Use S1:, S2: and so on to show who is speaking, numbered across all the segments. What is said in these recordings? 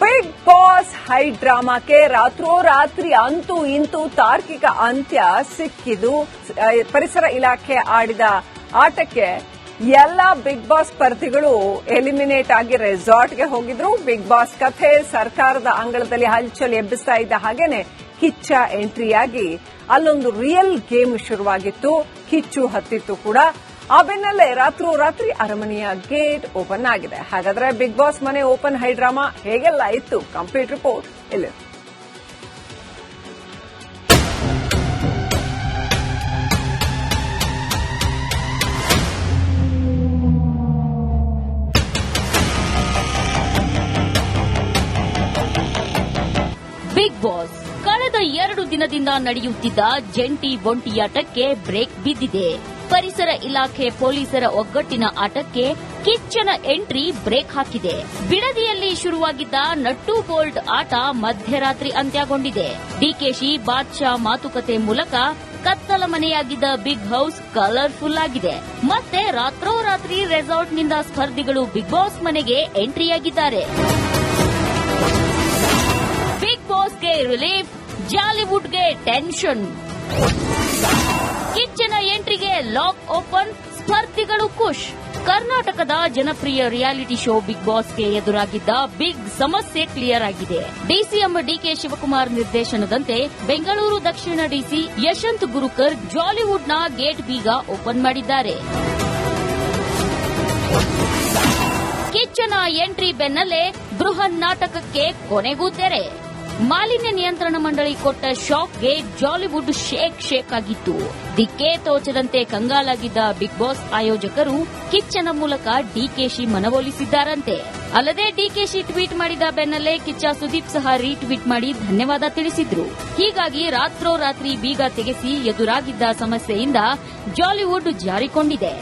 S1: Big Boss high ಡ್ರಾಮಾಕ್ಕೆ ರಾತ್ರೋರಾತ್ರಿ ಅಂತೂ ಇಂತೂ ತಾರ್ಕಿಕ ಅಂತ್ಯ ಸಿಕ್ಕಿದು ಪರಿಸರ ಇಲಾಖೆ ಆಡಿದ ಆಟಕ್ಕೆ ಎಲ್ಲ ಬಿಗ್ ಬಾಸ್ ಸ್ಪರ್ಧಿಗಳು ಎಲಿಮಿನೇಟ್ ಆಗಿ ರೆಸಾರ್ಟ್ಗೆ ಹೋಗಿದ್ರು. ಬಿಗ್ ಬಾಸ್ ಕಥೆ ಸರ್ಕಾರದ ಅಂಗಳದಲ್ಲಿ ಹಲ್ಚಲ್ ಎಬ್ಬಿಸ್ತಾ ಇದ್ದ ಹಾಗೇನೆ ಕಿಚ್ಚ ಎಂಟ್ರಿಯಾಗಿ ಅಲ್ಲೊಂದು ರಿಯಲ್ ಗೇಮ್ ಶುರುವಾಗಿತ್ತು. ಕಿಚ್ಚು ಹತ್ತಿತ್ತು ಕೂಡ. ಆ ಬೆನ್ನಲ್ಲೇ ರಾತ್ರೋರಾತ್ರಿ ಅರಮನೆಯ ಗೇಟ್ ಓಪನ್ ಆಗಿದೆ. ಹಾಗಾದ್ರೆ ಬಿಗ್ ಬಾಸ್ ಮನೆ ಓಪನ್ ಹೈ ಡ್ರಾಮಾ ಹೇಗೆಲ್ಲ ಇತ್ತು? ಕಂಪ್ಲೀಟ್ ರಿಪೋರ್ಟ್ ಇಲ್ಲಿ.
S2: ಬಿಗ್ ಬಾಸ್ ಕಳೆದ ಎರಡು ದಿನದಿಂದ ನಡೆಯುತ್ತಿದ್ದ ಜಂಟಿ ಒಂಟಿಯಾಟಕ್ಕೆ ಬ್ರೇಕ್ ಬಿದ್ದಿದೆ. ಪರಿಸರ ಇಲಾಖೆ ಪೊಲೀಸರ ಒಗ್ಗಟ್ಟಿನ ಆಟಕ್ಕೆ ಕಿಚ್ಚನ ಎಂಟ್ರಿ ಬ್ರೇಕ್ ಹಾಕಿದೆ. ಬಿಡದಿಯಲ್ಲಿ ಶುರುವಾಗಿದ್ದ ನಟ್ಟು ಬೋಲ್ಡ್ ಆಟ ಮಧ್ಯರಾತ್ರಿ ಅಂತ್ಯಗೊಂಡಿದೆ. ಡಿಕೆಶಿ ಬಾದ್ಶಾ ಮಾತುಕತೆ ಮೂಲಕ ಕತ್ತಲ ಮನೆಯಾಗಿದ್ದ ಬಿಗ್ ಹೌಸ್ ಕಲರ್ಫುಲ್ ಆಗಿದೆ. ಮತ್ತೆ ರಾತ್ರೋರಾತ್ರಿ ರೆಸಾರ್ಟ್ನಿಂದ ಸ್ಪರ್ಧಿಗಳು ಬಿಗ್ ಬಾಸ್ ಮನೆಗೆ ಎಂಟ್ರಿಯಾಗಿದ್ದಾರೆ. ಬಿಗ್ ಬಾಸ್ಗೆ ರಿಲೀಫ್, ಜಾಲಿವುಡ್ಗೆ ಟೆನ್ಷನ್. ಕಿಚ್ಚನ ಎಂಟ್ರಿಗೆ ಲಾಕ್ ಓಪನ್, ಸ್ಪರ್ಧಿಗಳು ಖುಷ್. ಕರ್ನಾಟಕದ ಜನಪ್ರಿಯ ರಿಯಾಲಿಟಿ ಶೋ ಬಿಗ್ ಬಾಸ್ಗೆ ಎದುರಾಗಿದ್ದ ಬಿಗ್ ಸಮಸ್ಯೆ ಕ್ಲಿಯರ್ ಆಗಿದೆ. ಡಿಸಿಎಂ ಡಿಕೆ ಶಿವಕುಮಾರ್ ನಿರ್ದೇಶನದಂತೆ ಬೆಂಗಳೂರು, ದಕ್ಷಿಣ ಡಿಸಿ ಯಶವಂತ್ ಗುರುಕರ್ ಜಾಲಿವುಡ್ನ ಗೇಟ್ ಬೀಗ ಓಪನ್ ಮಾಡಿದ್ದಾರೆ. ಕಿಚ್ಚನ ಎಂಟ್ರಿ ಬೆನ್ನಲ್ಲೇ ಬೃಹನ್ ನಾಟಕಕ್ಕೆ ಕೊನೆಗೂ ತೆರೆ. ಮಾಲಿನ್ಯ ನಿಯಂತ್ರಣ ಮಂಡಳಿ ಕೊಟ್ಟ ಶಾಕ್ಗೆ ಜಾಲಿವುಡ್ ಶೇಕ್ ಶೇಕ್ ಆಗಿತ್ತು. ದಿಕ್ಕೇ ತೋಚದಂತೆ ಕಂಗಾಲಾಗಿದ್ದ ಬಿಗ್ ಬಾಸ್ ಆಯೋಜಕರು ಕಿಚ್ಚನ ಮೂಲಕ ಡಿಕೆಶಿ ಮನವೊಲಿಸಿದ್ದಾರಂತೆ. ಅಲ್ಲದೆ ಡಿಕೆಶಿ ಟ್ವೀಟ್ ಮಾಡಿದ ಬೆನ್ನಲ್ಲೇ ಕಿಚ್ಚ ಸುದೀಪ್ ಸಹ ರೀಟ್ವೀಟ್ ಮಾಡಿ ಧನ್ಯವಾದ ತಿಳಿಸಿದ್ರು. ಹೀಗಾಗಿ ರಾತ್ರೋರಾತ್ರಿ ಬೀಗ ತೆಗೆಸಿ ಎದುರಾಗಿದ್ದ ಸಮಸ್ಯೆಯಿಂದ ಜಾಲಿವುಡ್ ಜಾರಿಕೊಂಡಿದೆ.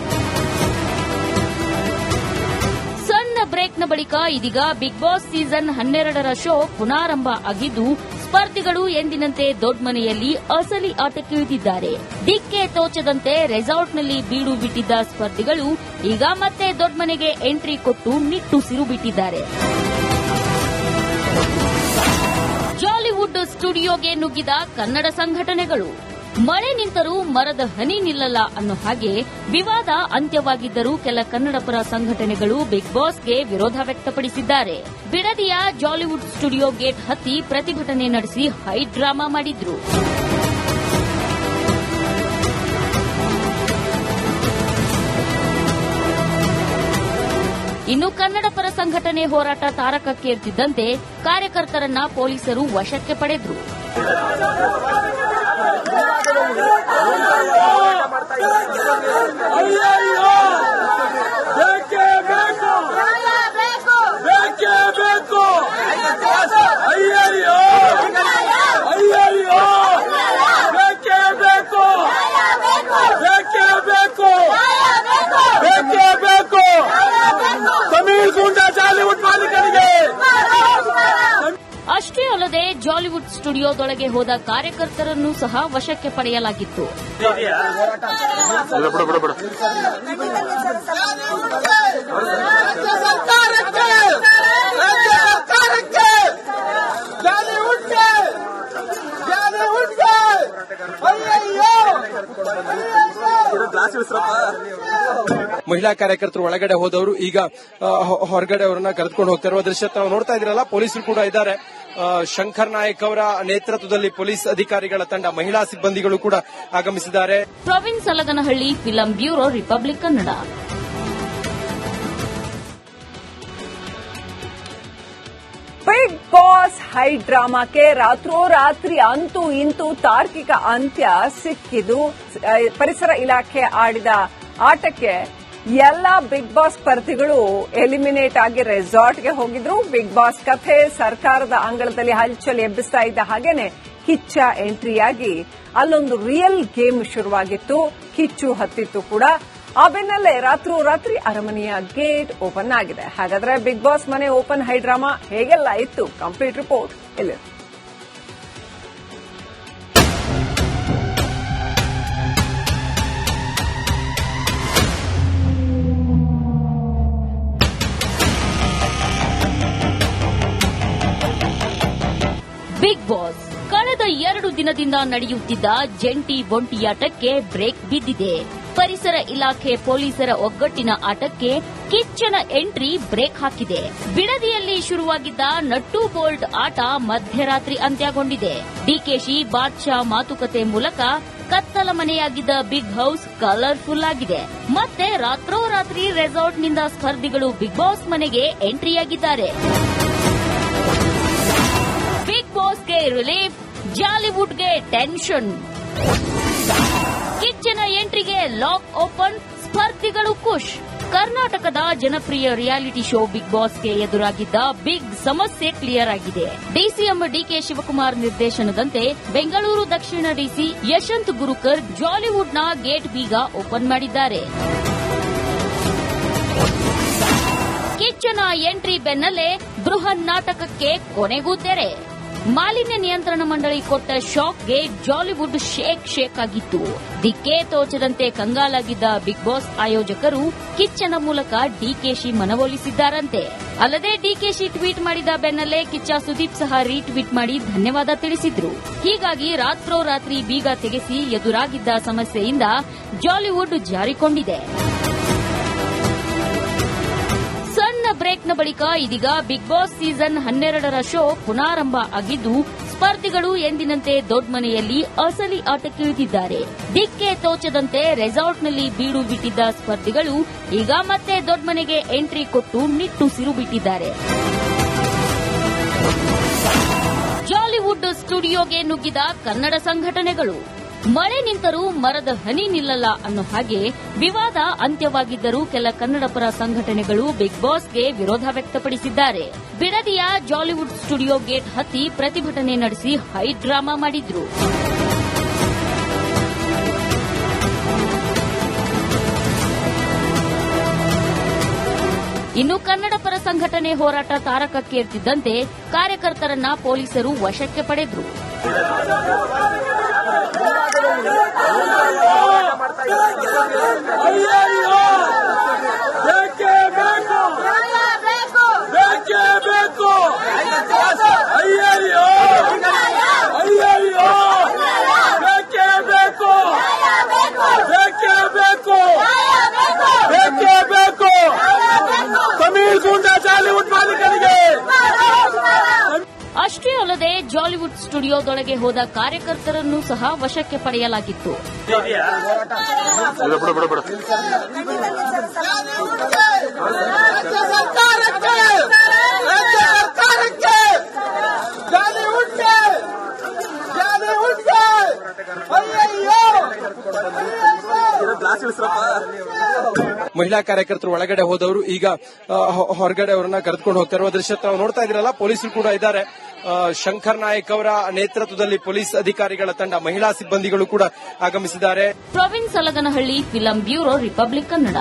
S2: ಬ್ರೇಕ್ನ ಬಳಿಕ ಇದೀಗ ಬಿಗ್ ಬಾಸ್ ಸೀಸನ್ ಹನ್ನೆರಡರ ಶೋ ಪುನಾರಂಭ ಆಗಿದ್ದು, ಸ್ಪರ್ಧಿಗಳು ಎಂದಿನಂತೆ ದೊಡ್ಮನೆಯಲ್ಲಿ ಅಸಲಿ ಆಟಕ್ಕಿಳಿದಿದ್ದಾರೆ ದಿಕ್ಕೆ ತೋಚದಂತೆ ರೆಸಾರ್ಟ್ನಲ್ಲಿ ಬೀಡು ಬಿಟ್ಟಿದ್ದ ಸ್ಪರ್ಧಿಗಳು ಈಗ ಮತ್ತೆ ದೊಡ್ಮನೆಗೆ ಎಂಟ್ರಿ ಕೊಟ್ಟು ನಿಟ್ಟುಸಿರು ಬಿಟ್ಟಿದ್ದಾರೆ. ಜಾಲಿವುಡ್ ಸ್ಟುಡಿಯೋಗೆ ನುಗ್ಗಿದ ಕನ್ನಡ ಸಂಘಟನೆಗಳು. ಮಳೆ ನಿಂತರೂ ಮರದ ಹನಿ ನಿಲ್ಲಲ್ಲ ಅನ್ನೋ ಹಾಗೆ ವಿವಾದ ಅಂತ್ಯವಾಗಿದ್ದರೂ ಕೆಲ ಕನ್ನಡಪರ ಸಂಘಟನೆಗಳು ಬಿಗ್ ಬಾಸ್ಗೆ ವಿರೋಧ ವ್ಯಕ್ತಪಡಿಸಿದ್ದಾರೆ. ಬಿಡದಿಯ ಜಾಲಿವುಡ್ ಸ್ಟುಡಿಯೋ ಗೇಟ್ ಹತ್ತಿ ಪ್ರತಿಭಟನೆ ನಡೆಸಿ ಹೈ ಡ್ರಾಮಾ ಮಾಡಿದ್ರು. ಇನ್ನು ಕನ್ನಡ ಪರ ಸಂಘಟನೆ ಹೋರಾಟ ತಾರಕಕ್ಕೇರ್ತಿದ್ದಂತೆ ಕಾರ್ಯಕರ್ತರನ್ನ ಪೊಲೀಸರು ವಶಕ್ಕೆ ಪಡೆದ್ರು.
S3: ಅಯ್ಯಯ್ಯೋ! ಬೇಕೇ?
S2: ಅಷ್ಟೇ ಅಲ್ಲದೆ ಜಾಲಿವುಡ್ ಸ್ಟುಡಿಯೋದೊಳಗೆ ಹೋದ ಕಾರ್ಯಕರ್ತರನ್ನು ಸಹ ವಶಕ್ಕೆ ಪಡೆಯಲಾಗಿತ್ತು
S3: ಸರ್ಕಾರಕ್ಕೆ ರಾಜ್ಯ ಸರ್ಕಾರಕ್ಕೆ ಜಾಲಿವುಡ್ಗೆ ಜಾಲಿವುಡ್ಗೆ ಅಯ್ಯಯ್ಯೋ
S4: ಮಹಿಳಾ ಕಾರ್ಯಕರ್ತರು ಒಳಗಡೆ ಹೋದವರು ಈಗ ಹೊರಗಡೆ ಅವರನ್ನ ಕರೆದುಕೊಂಡು ಹೋಗ್ತಾ ಇರುವ ದೃಶ್ಯ ತಾವು ನೋಡ್ತಾ ಇದ್ರಲ್ಲ ಪೊಲೀಸರು ಕೂಡ ಇದ್ದಾರೆ. ಶಂಕರ್ ನಾಯಕ್ ಅವರ ನೇತೃತ್ವದಲ್ಲಿ ಪೊಲೀಸ್ ಅಧಿಕಾರಿಗಳ ತಂಡ ಮಹಿಳಾ ಸಿಬ್ಬಂದಿಗಳು ಕೂಡ ಆಗಮಿಸಿದ್ದಾರೆ.
S2: Praveen Salaganahalli film bureau Republic Kannada.
S1: Bigg Boss high ಡ್ರಾಮಾಕ್ಕೆ ರಾತ್ರೋರಾತ್ರಿ ಅಂತೂ ಇಂತೂ ತಾರ್ಕಿಕ ಅಂತ್ಯ ಸಿಕ್ಕಿದು ಪರಿಸರ ಇಲಾಖೆ ಆಡಿದ ಆಟಕ್ಕೆ ಎಲ್ಲ ಬಿಗ್ ಬಾಸ್ ಸ್ಪರ್ಧಿಗಳು ಎಲಿಮಿನೇಟ್ ಆಗಿ ರೆಸಾರ್ಟ್ಗೆ ಹೋಗಿದ್ರು. ಬಿಗ್ ಬಾಸ್ ಕಥೆ ಸರ್ಕಾರದ ಅಂಗಳದಲ್ಲಿ ಹಲ್ಚಲ್ ಎಬ್ಬಿಸ್ತಾ ಇದ್ದ ಹಾಗೇನೆ ಕಿಚ್ಚ ಎಂಟ್ರಿಯಾಗಿ ಅಲ್ಲೊಂದು ರಿಯಲ್ ಗೇಮ್ ಶುರುವಾಗಿತ್ತು. ಕಿಚ್ಚು ಹತ್ತಿತ್ತು ಕೂಡ. ಆ ಬೆನ್ನಲ್ಲೇ ರಾತ್ರೋರಾತ್ರಿ ಅರಮನೆಯ ಗೇಟ್ ಓಪನ್ ಆಗಿದೆ. ಹಾಗಾದ್ರೆ ಬಿಗ್ ಬಾಸ್ ಮನೆ ಓಪನ್ ಹೈ ಡ್ರಾಮಾ ಹೇಗೆಲ್ಲ ಇತ್ತು? ಕಂಪ್ಲೀಟ್ ರಿಪೋರ್ಟ್ ಇಲ್ಲಿ
S2: ದಿನದಿಂದ ನಡೆಯುತ್ತಿದ್ದ ಜಂಟಿ ಒಂಟಿಯಾಟಕ್ಕೆ ಬ್ರೇಕ್ ಬಿದ್ದಿದೆ. ಪರಿಸರ ಇಲಾಖೆ ಪೊಲೀಸರ ಒಗ್ಗಟ್ಟಿನ ಆಟಕ್ಕೆ ಕಿಚ್ಚನ ಎಂಟ್ರಿ ಬ್ರೇಕ್ ಹಾಕಿದೆ. ಬಿಡದಿಯಲ್ಲಿ ಶುರುವಾಗಿದ್ದ ನಟ್ಟು ಬೋಲ್ಟ್ ಆಟ ಮಧ್ಯರಾತ್ರಿ ಅಂತ್ಯಗೊಂಡಿದೆ. ಡಿಕೆಶಿ ಬಾದ್ಶಾ ಮಾತುಕತೆ ಮೂಲಕ ಕತ್ತಲ ಮನೆಯಾಗಿದ್ದ ಬಿಗ್ ಹೌಸ್ ಕಲರ್ಫುಲ್ ಆಗಿದೆ. ಮತ್ತೆ ರಾತ್ರೋರಾತ್ರಿ ರೆಸಾರ್ಟ್ನಿಂದ ಸ್ಪರ್ಧಿಗಳು ಬಿಗ್ ಬಾಸ್ ಮನೆಗೆ ಎಂಟ್ರಿಯಾಗಿದ್ದಾರೆ. ಬಿಗ್ ಬಾಸ್ಗೆ ರಿಲೀಫ್ ಜಾಲಿವುಡ್ಗೆ ಟೆನ್ಷನ್. ಕಿಚ್ಚನ ಎಂಟ್ರಿಗೆ ಲಾಕ್ ಓಪನ್, ಸ್ಪರ್ಧಿಗಳು ಖುಷ್. ಕರ್ನಾಟಕದ ಜನಪ್ರಿಯ ರಿಯಾಲಿಟಿ ಶೋ ಬಿಗ್ ಬಾಸ್ಗೆ ಎದುರಾಗಿದ್ದ ಬಿಗ್ ಸಮಸ್ಯೆ ಕ್ಲಿಯರ್ ಆಗಿದೆ. ಡಿಸಿಎಂ ಡಿಕೆ ಶಿವಕುಮಾರ್ ನಿರ್ದೇಶನದಂತೆ ಬೆಂಗಳೂರು, ದಕ್ಷಿಣ ಡಿಸಿ ಯಶವಂತ್ ಗುರುಕರ್ ಜಾಲಿವುಡ್ನ ಗೇಟ್ ಬೀಗ ಓಪನ್ ಮಾಡಿದ್ದಾರೆ. ಕಿಚ್ಚನ ಎಂಟ್ರಿ ಬೆನ್ನಲ್ಲೇ ಬೃಹನ್ ನಾಟಕಕ್ಕೆ ಕೊನೆಗೂ ತೆರೆ. ಮಾಲಿನ್ಯ ನಿಯಂತ್ರಣ ಮಂಡಳಿ ಕೊಟ್ಟ ಶಾಕ್ಗೆ ಜಾಲಿವುಡ್ ಶೇಕ್ ಶೇಕ್ ಆಗಿತ್ತು. ದಿಕ್ಕೇ ತೋಚದಂತೆ ಕಂಗಾಲಾಗಿದ್ದ ಬಿಗ್ ಬಾಸ್ ಆಯೋಜಕರು ಕಿಚ್ಚನ ಮೂಲಕ ಡಿಕೆಶಿ ಮನವೊಲಿಸಿದ್ದಾರಂತೆ. ಅಲ್ಲದೆ ಡಿಕೆಶಿ ಟ್ವೀಟ್ ಮಾಡಿದ ಬೆನ್ನಲ್ಲೇ ಕಿಚ್ಚ ಸುದೀಪ್ ಸಹ ರೀಟ್ವೀಟ್ ಮಾಡಿ ಧನ್ಯವಾದ ತಿಳಿಸಿದ್ರು. ಹೀಗಾಗಿ ರಾತ್ರೋರಾತ್ರಿ ಬೀಗ ತೆಗೆಸಿ ಎದುರಾಗಿದ್ದ ಸಮಸ್ಯೆಯಿಂದ ಜಾಲಿವುಡ್ ಜಾರಿಕೊಂಡಿದೆ. ಬಳಿಕ ಇದೀಗ ಬಿಗ್ ಬಾಸ್ ಸೀಸನ್ ಹನ್ನೆರಡರ ಶೋ ಪುನಾರಂಭ ಆಗಿದ್ದು, ಸ್ಪರ್ಧಿಗಳು ಎಂದಿನಂತೆ ದೊಡ್ಮನೆಯಲ್ಲಿ ಅಸಲಿ ಆಟಕ್ಕಿಳಿದಿದ್ದಾರೆ ದಿಕ್ಕೆ ತೋಚದಂತೆ ರೆಸಾರ್ಟ್ನಲ್ಲಿ ಬೀಡು ಬಿಟ್ಟಿದ್ದ ಸ್ಪರ್ಧಿಗಳು ಈಗ ಮತ್ತೆ ದೊಡ್ಡ ಮನೆಗೆ ಎಂಟ್ರಿ ಕೊಟ್ಟು ನಿಟ್ಟುಸಿರು ಬಿಟ್ಟಿದ್ದಾರೆ. ಜಾಲಿವುಡ್ ಸ್ಟುಡಿಯೋಗೆ ನುಗ್ಗಿದ ಕನ್ನಡ ಸಂಘಟನೆಗಳು ಮಳೆ ನಿಂತರೂ ಮರದ ಹನಿ ನಿಲ್ಲಲ್ಲ ಅನ್ನೋ ಹಾಗೆ ವಿವಾದ ಅಂತ್ಯವಾಗಿದ್ದರೂ ಕೆಲ ಕನ್ನಡಪರ ಸಂಘಟನೆಗಳು ಬಿಗ್ ಬಾಸ್ಗೆ ವಿರೋಧ ವ್ಯಕ್ತಪಡಿಸಿದ್ದಾರೆ. ಬಿಡದಿಯ ಜಾಲಿವುಡ್ ಸ್ಟುಡಿಯೋ ಗೇಟ್ ಹತ್ತಿ ಪ್ರತಿಭಟನೆ ನಡೆಸಿ ಹೈ ಡ್ರಾಮಾ ಮಾಡಿದ್ರು. ಇನ್ನು ಕನ್ನಡ ಪರ ಸಂಘಟನೆ ಹೋರಾಟ ತಾರಕಕ್ಕೇರ್ತಿದ್ದಂತೆ ಕಾರ್ಯಕರ್ತರನ್ನ ಪೊಲೀಸರು ವಶಕ್ಕೆ ಪಡೆದ್ರು. ¡Ay, ಅಲ್ಲದೆ ಜಾಲಿವುಡ್ ಸ್ಟುಡಿಯೋದೊಳಗೆ ಹೋದ ಕಾರ್ಯಕರ್ತರನ್ನು ಸಹ ವಶಕ್ಕೆ ಪಡೆಯಲಾಗಿತ್ತು.
S3: ರಾಜ್ಯ
S4: ಮಹಿಳಾ ಕಾರ್ಯಕರ್ತರು ಒಳಗಡೆ ಹೋದವರು, ಈಗ ಹೊರಗಡೆ ಅವರನ್ನ ಕರೆದುಕೊಂಡು ಹೋಗ್ತಾ ಇರುವ ದೃಶ್ಯ ತಾವು ನೋಡ್ತಾ ಇದ್ರಲ್ಲ ಪೊಲೀಸರು ಕೂಡ ಇದ್ದಾರೆ. ಶಂಕರ್ ನಾಯಕ್ ಅವರ ನೇತೃತ್ವದಲ್ಲಿ ಪೊಲೀಸ್ ಅಧಿಕಾರಿಗಳ ತಂಡ, ಮಹಿಳಾ ಸಿಬ್ಬಂದಿಗಳು ಕೂಡ ಆಗಮಿಸಿದ್ದಾರೆ.
S2: Praveen Salaganahalli, film bureau, Republic Kannada.